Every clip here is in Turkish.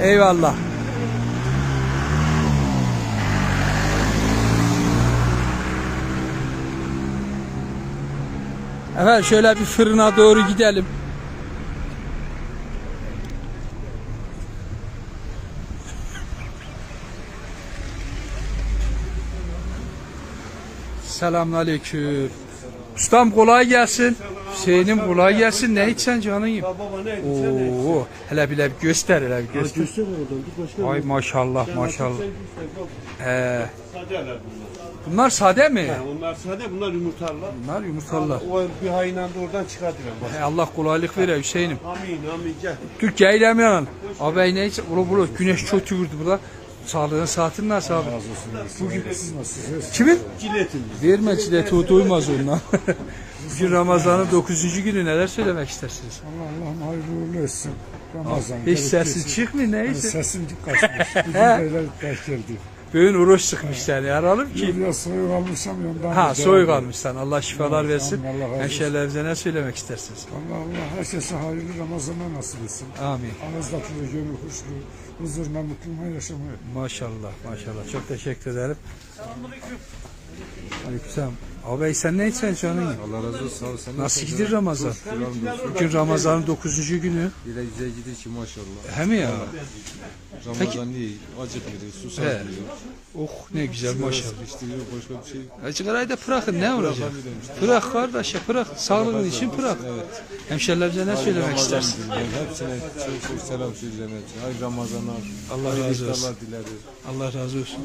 Eyvallah. Efendim şöyle bir fırına doğru gidelim. Selamünaleyküm. Ustam kolay gelsin. Hüseyin'im kolay gelsin. Ne içsen canın yiyeyim. Baba ne Oo, hele bir göster hele bir göster. Göster oradan dur başka Ay maşallah maşallah. Ee, Sadeler bunlar. bunlar sade mi? Ha, onlar sade bunlar yumurtarlar. Bunlar yumurtalılar. O bir hayından da oradan çıkartıyorum. Allah kolaylık vere Hüseyin'im. Amin amin gel. Türkiye eylemiyorsun. Abi neyse ulu bulu güneş çok vurdu burada. Sağlığın saatin nasıl abi? Bugün kimin? Ciletin. Verme çileti o doymaz ondan. Bugün Ramazan'ın 9. günü neler söylemek istersiniz? Allah'ım hayırlı uğurlu etsin. Ramazan. Hiç etsin. çıkmıyor neyse. Sesim kaçmış. Bugün beyler denk geldi. Bugün uğraş sıkmış seni aralım ki. Biraz soyuk almışam ondan. Ha da soyuk almışsan Allah şifalar versin. Hemşehrilerimize ne söylemek istersiniz? Allah Allah herkese hayırlı Ramazanlar nasip etsin. Amin. Ağızdaki ve gönül huşlu, huzurla mutluluğuna yaşamayı. Maşallah maşallah çok teşekkür ederim. Aleykümselam. Abi sen ne içsen canın? Allah razı olsun. Sağ ol. Sen Nasıl gidiyor Ramazan? Bugün Ramazan'ın 9. günü. Bile güzel gidiyor ki maşallah. He mi ya? Ramazan iyi. Acıkmıyor. Susatmıyor. Oh ne güzel maşallah. İstiriyor başka bir şey. Acıkarayı da bırakın ne olacak? Bırak kardeş ya bırak. Sağlığın için bırak. Hemşerilerimize ne söylemek istersin? Hepsine çok çok selam hepsine. Hayırlı Ramazanlar. Allah razı olsun. Allah razı olsun.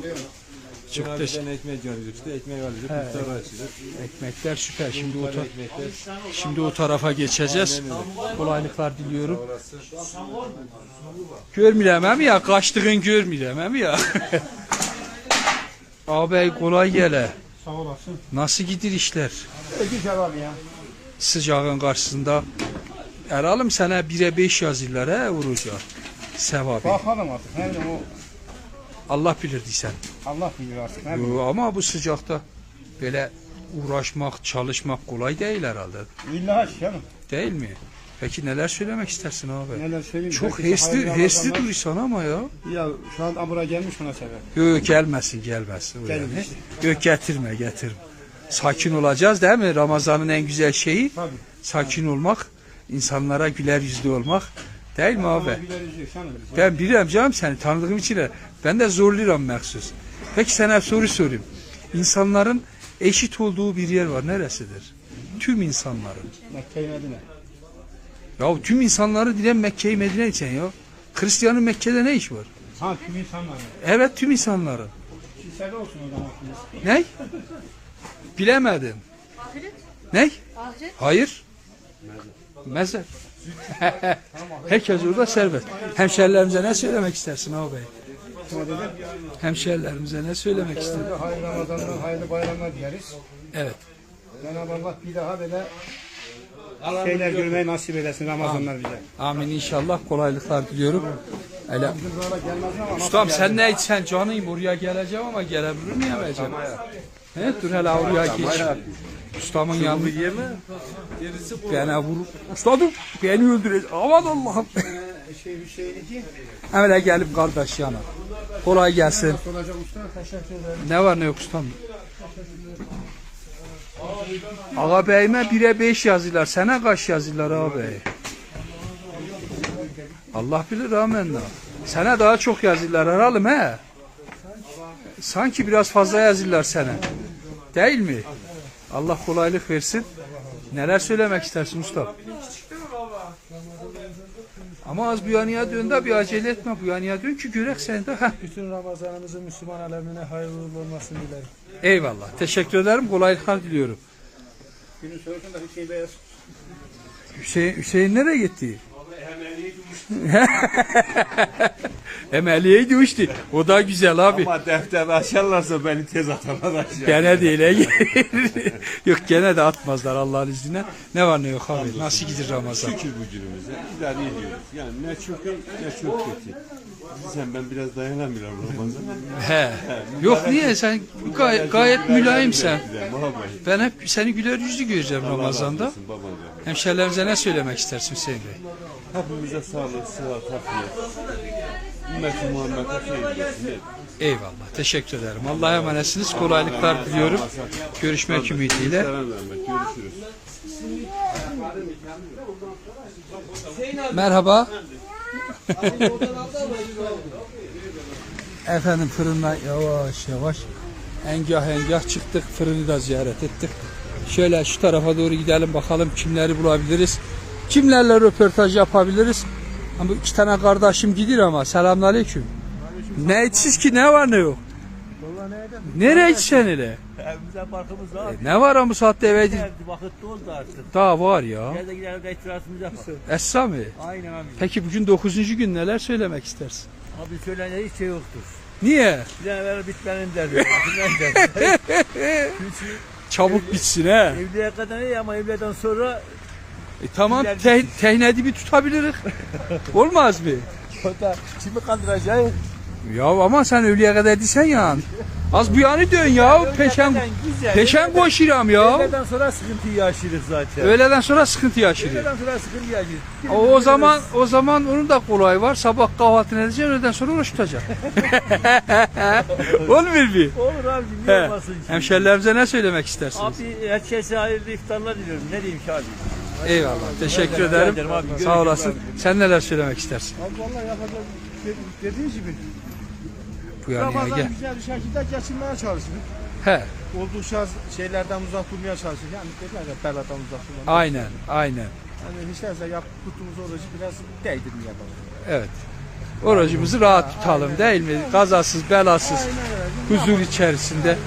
Teşekkür teşekkür ekmek alacak işte. Ekmek alacak. İftar açacak. Ekmekler süper. Şimdi o, ta- şimdi o tarafa geçeceğiz. Kolaylıklar diliyorum. Görmürəm hem ya. Kaçtığın görmürəm hem ya. Ağabey kolay gele. Sağ olasın. Nasıl gidir işler? Güzel abi ya. Sıcağın karşısında. Eralım sana 1'e 5 yazırlar he vurucu. Sevabı. Bakalım artık. Hem de o Allah bilir diysen. Allah bilir artık. Ne Yo, ama bu sıcakta böyle uğraşmak, çalışmak kolay değil herhalde. İllahi canım. Değil mi? Peki neler söylemek istersin abi? Neler söyleyeyim. Çok Herkese hesli, hayırlı hesli duruyorsun ama ya. Ya şu an abura gelmiş buna sever. Yok gelmesin gelmesin. Öyle mi? işte. Yok getirme getirme. Sakin olacağız değil mi? Ramazan'ın en güzel şeyi Tabii. sakin olmak, insanlara güler yüzlü olmak. Değil mi abi? Ben bilirim canım seni tanıdığım için de ben de zorluyorum meksus. Peki sana soru sorayım. İnsanların eşit olduğu bir yer var. Neresidir? Tüm insanların. Mekke'yi Medine. Ya tüm insanları dilen Mekke'yi Medine için ya. Hristiyanın Mekke'de ne iş var? Ha kim insanlar. Evet tüm insanların. Lisede olsun o zaman. Ne? Bilemedim. Ne? Ahiret Hayır. Mezar. Herkes orada serbest. Hemşerilerimize ne söylemek istersin abi? Hemşerilerimize ne söylemek istersin? Hayırlı Ramazanlar, hayırlı bayramlar dileriz. Evet. Cenab-ı Allah bir daha böyle şeyler görmeyi nasip eylesin Ramazanlar bize. Amin inşallah kolaylıklar diliyorum. Hele. Ustam sen ne içsen canıyım oraya geleceğim ama gelebilir miyim acaba? He, dur hele oraya geç. Ustamın yanına yeme. Bana vur. Ustadım beni öldürecek. Aman Allah'ım. şey bir şeydi ki Hemen gelip kardeş yana. Kolay gelsin. ederim. Ne var ne yok ustam? Ağa beyime bire beş yazırlar. Sana kaç yazırlar abi? Allah bilir amenna. Sana daha çok yazırlar herhalde he? Sanki biraz fazla yazırlar sana. Değil mi? Allah kolaylık versin. Neler söylemek istersin usta? Ama az bu yanıya dön de bir acele etme bu yanıya dön ki görek seni de. Heh. Bütün Ramazanımızın Müslüman alemine hayırlı olmasını dilerim. Eyvallah. Teşekkür ederim. Kolaylıklar diliyorum. Günün sonrasında Hüseyin Bey'e Hüseyin, Hüseyin nereye gitti? Emeliye düştü. O da güzel abi. Ama defter açarlarsa beni tez atarlar aşağı. Gene değil. he. yok gene de atmazlar Allah'ın izniyle. Ne var ne yok abi. Nasıl gidir Ramazan? Şükür bu günümüze idare ediyoruz. Yani ne çok iyi ne çok kötü. Sen ben biraz dayanamıyorum Ramazan'a. He. Yok niye sen gayet, gayet mülayimsen. Güzel, muhabbet. Ben hep seni güler yüzlü göreceğim Ramazan'da. Babacığım. Hemşerilerimize ne söylemek istersin Hüseyin Bey? Hepimize sağlık, sıhhat, afiyet. Ümmeti Muhammed'e olsun. Eyvallah. Teşekkür ederim. Allah'a emanetsiniz. Kolaylıklar diliyorum. Görüşmek ümidiyle. Görüşürüz. Merhaba. Efendim fırından yavaş yavaş engah engah çıktık. Fırını da ziyaret ettik. Şöyle şu tarafa doğru gidelim bakalım kimleri bulabiliriz. Kimlerle röportaj yapabiliriz. Ama iki tane kardeşim gidiyor ama selamünaleyküm. Ne etsiz ki ne var ne yok. Nereye gitsen hele? Evimize parkımız var. E, ne var ama bu saatte eve Evde vakit oldu artık. daha var ya. Gel de gidelim de itirazımızı yapalım. Esra mı? Aynen abi. Peki bugün 9. gün neler söylemek istersin? Abi söylenecek hiç şey yoktur. Niye? Bir an evvel bitmenin derdi. Çabuk bitsin he. Evliye kadar iyi ama evliden sonra E tamam te tehnedi bir tutabiliriz. Olmaz mı? o da kimi kandıracak? Ya ama sen öğleye kadar disen ya. Az bu yanı dön ya. Peşen güzel. peşen koşuram ya. Evliden sonra sıkıntı yaşarız zaten. Öğleden sonra sıkıntı yaşıyor. Evliden sonra sıkıntı yaşarız. O, o zaman o zaman onun da kolay var. Sabah kahvaltını edeceksin, öğleden sonra oruç tutacaksın. Olmuyor mu? Olur abi niye olmasın ki? Hemşerilerimize ne söylemek istersiniz? Abi herkese hayırlı iftarlar diliyorum. Ne diyeyim ki abi? Eyvallah. Teşekkür ederim. ederim abi. Görüşürüz Sağ olasın. abi. Sen neler söylemek istersin? Abi vallahi yapacak de- dediğin gibi Bu yanıya Ramazan gel. güzel bir şekilde geçinmeye çalışırız. He. Olduğu şans şeylerden uzak durmaya çalışırız. Yani dediler ya beladan uzak durmaya. Aynen. Aynen. Yani hiç değilse yap, tuttuğumuz orucu biraz değdirmeye yapalım. Evet. Orucumuzu rahat tutalım değil mi? Kazasız, belasız, huzur içerisinde.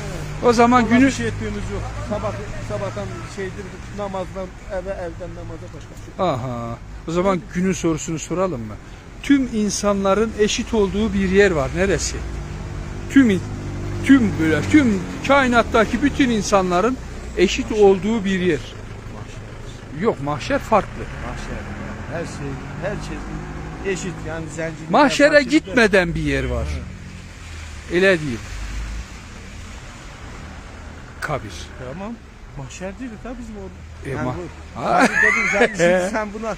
O zaman Günü... günü Bir şey ettiğimiz yok. Sabah, sabahtan şeydir namazdan eve evden namaza başka. Aha. O zaman günün sorusunu soralım mı? Tüm insanların eşit olduğu bir yer var. Neresi? Tüm tüm böyle tüm kainattaki bütün insanların eşit olduğu bir yer. Yok mahşer farklı. Mahşer. Her şey, her şey eşit yani zenciliğe. Mahşere gitmeden bir yer var. Öyle değil. Kabir. Tamam. Mahşer değil tabii bizim orada. E, Yani ma- bu- Ha? Dedim sen, şimdi sen buna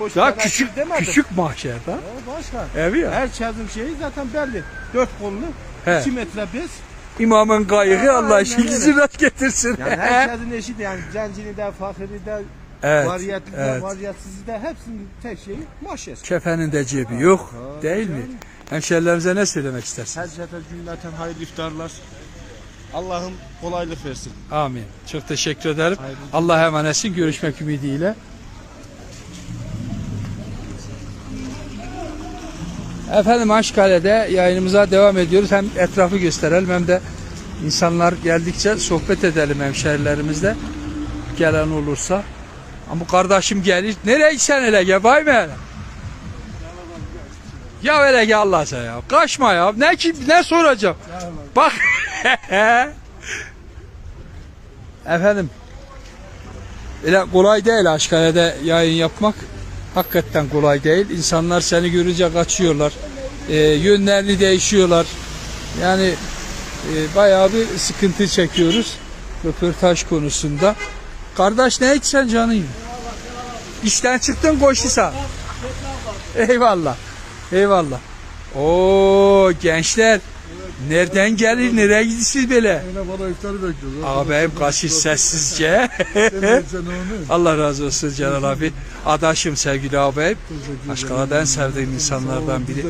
boş Daha küçük küçük mahşer daha. Başka. Evet ya. Herkesin şeyi zaten belli. Dört kollu, He. 2 metre bez. İmamın kayığı Allah Aynen işinizi öyle. rast getirsin. Yani herkesin eşit yani zencini de, fakiri de, evet, variyetli de, evet. variyetsiz de hepsinin tek şeyi mahşer. Kefenin de cebi yok değil mi? Hemşerilerimize ne söylemek istersin? Herkese cümleten hayırlı iftarlar. Allah'ım kolaylık versin. Amin. Çok teşekkür ederim. Allah'a emanetsin. Görüşmek ümidiyle. Efendim Aşkale'de yayınımıza devam ediyoruz. Hem etrafı gösterelim hem de insanlar geldikçe sohbet edelim hemşerilerimizle. Gelen olursa. Ama bu kardeşim gelir. Nereye gitsen hele gel bay mı? Ya öyle gel Allah sen ya. Kaçma ya. Ne ki ne soracağım? Bak. Efendim. Öyle kolay değil Aşkale'de yayın yapmak. Hakikaten kolay değil. İnsanlar seni görünce kaçıyorlar. Ee, yönlerini değişiyorlar. Yani e, bayağı bir sıkıntı çekiyoruz. Röportaj konusunda. Kardeş ne içsen canıyım. İşten çıktın koşusa. Eyvallah. Eyvallah. Oo gençler. Nereden gelir, nereye gidiyorsunuz böyle? Yine bana iftarı bekliyoruz. Ağabeyim kaçış sessizce. Allah razı olsun Celal abi. Adaşım sevgili ağabeyim. Aşkala'da en sevdiğim insanlardan biri.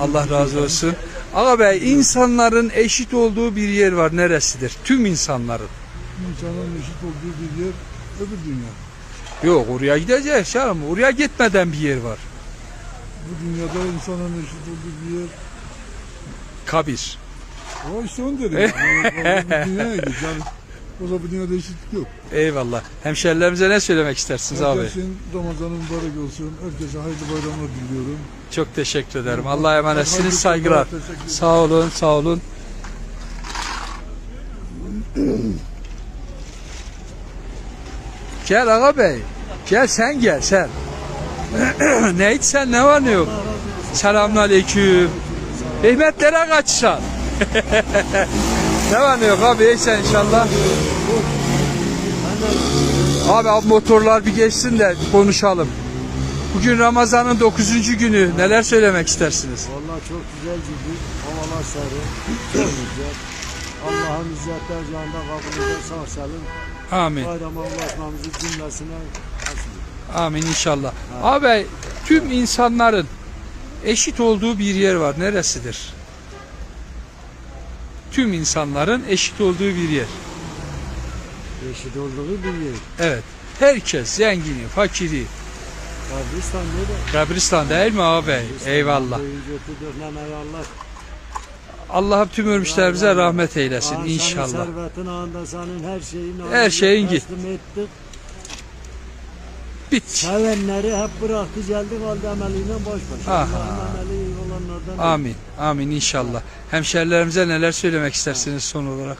Allah razı olsun. Ağabey insanların eşit olduğu bir yer var. Neresidir? Tüm insanların. İnsanın eşit olduğu bir yer öbür dünya. Yok oraya gideceğiz canım. Oraya gitmeden bir yer var. Bu dünyada insanın eşit olduğu bir yer. Kabir. O işte onu dedim. yani. O- o bir dünyaya bu dünyada eşitlik yok. Eyvallah. Hemşerilerimize ne söylemek istersiniz abi? Herkesin Ramazan'ın mübarek olsun. Herkese hayırlı bayramlar diliyorum. Çok teşekkür ederim. Allah'a emanetsiniz. Saygılar. Teşekkür ederim. Sağ olun, sağ olun. Gel ağa bey. Gel sen gel sen. ne içsen ne var ne yok. Selamun aleyküm. Hikmetlere kaçsan. ne var ne yok abi iyi sen inşallah. Abi, abi motorlar bir geçsin de konuşalım. Bugün Ramazan'ın 9. günü. Neler söylemek istersiniz? Vallahi çok güzel gibi. Havalar sarı. Çok güzel. Allah'ın izzetler canında kabul eder sağ salim. Amin. Bayrama ulaşmamızı cümlesine nasip. Amin inşallah. Abi tüm insanların eşit olduğu bir yer var. Neresidir? Tüm insanların eşit olduğu bir yer. Eşit olduğu bir yer. Evet. Herkes zengini, fakiri. Kabristan nere? Kabristan değil mi abi? Eyvallah. Allah tüm ölmüşlerimize rahmet eylesin inşallah. Senin servetin ağında senin her şeyin Her şeyin git. Ettik. Bit. Sevenleri hep bıraktı geldi kaldı emeliyle baş başa. Aha. Allah'ın olanlardan. Amin. Amin inşallah. Hemşerilerimize neler söylemek istersiniz son olarak?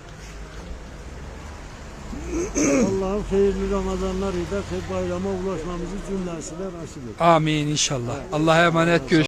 Allah'ın hayırlı Ramazanlarıyla bayrama ulaşmamızı cümlesine nasip eder. Amin inşallah. Allah'a emanet görüş.